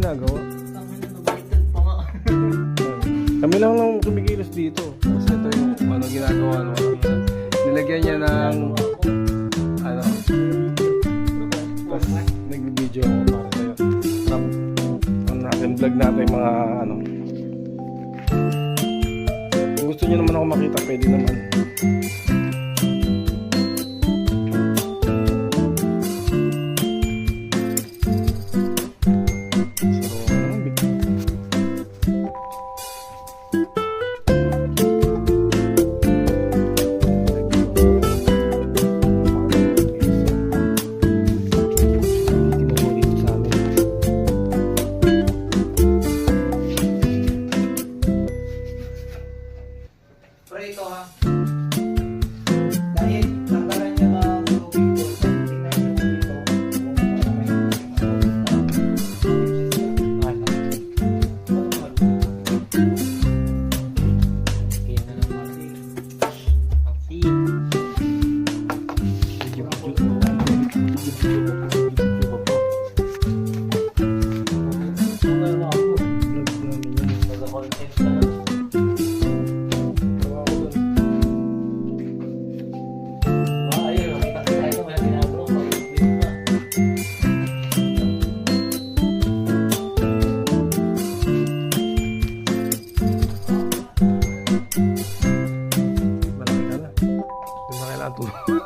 ginagawa. Kami lang lang kumikilos dito. Kasi ito yung ano ginagawa no. Nilagyan niya ng natin vlog natin mga ano. Kung gusto niyo naman ako makita, pwede naman. So, ano, big 可以走啊。都。